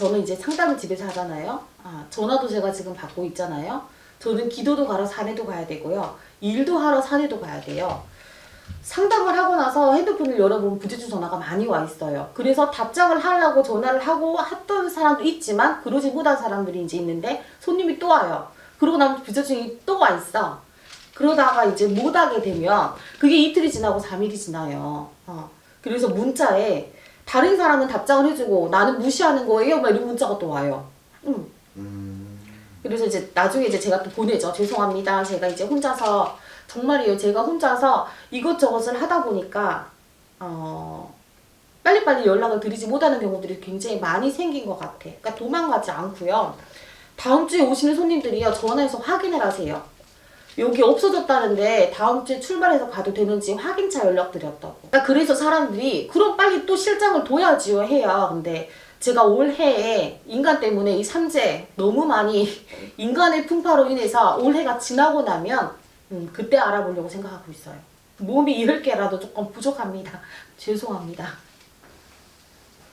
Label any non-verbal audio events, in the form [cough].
저는 이제 상담을 집에서 하잖아요. 아, 전화도 제가 지금 받고 있잖아요. 저는 기도도 가러 산에도 가야 되고요. 일도 하러 산에도 가야 돼요. 상담을 하고 나서 핸드폰을 열어보면 부재중 전화가 많이 와 있어요. 그래서 답장을 하려고 전화를 하고 했던 사람도 있지만 그러지 못한 사람들이 이제 있는데 손님이 또 와요. 그러고 나면 부재중이 또 와 있어. 그러다가 이제 못 하게 되면 그게 이틀이 지나고 3일이 지나요. 어. 그래서 문자에 다른 사람은 답장을 해주고 나는 무시하는 거예요. 막 이런 문자가 또 와요. 응. 음, 그래서 이제 나중에 이제 제가 또 보내죠. 죄송합니다. 제가 이제 혼자서 정말이에요. 제가 혼자서 이것저것을 하다 보니까 어 빨리빨리 연락을 드리지 못하는 경우들이 굉장히 많이 생긴 것 같아. 그러니까 도망가지 않고요. 다음 주에 오시는 손님들이요. 전화해서 확인을 하세요. 여기 없어졌다는데 다음 주에 출발해서 가도 되는지 확인차 연락 드렸다고. 그러니까 그래서 사람들이 그럼 빨리 또 실장을 둬야지요 해요. 근데 제가 올해에 인간 때문에 이 삼재 너무 많이 [laughs] 인간의 풍파로 인해서 올해가 지나고 나면 음, 그때 알아보려고 생각하고 있어요. 몸이 10개라도 조금 부족합니다. [laughs] 죄송합니다.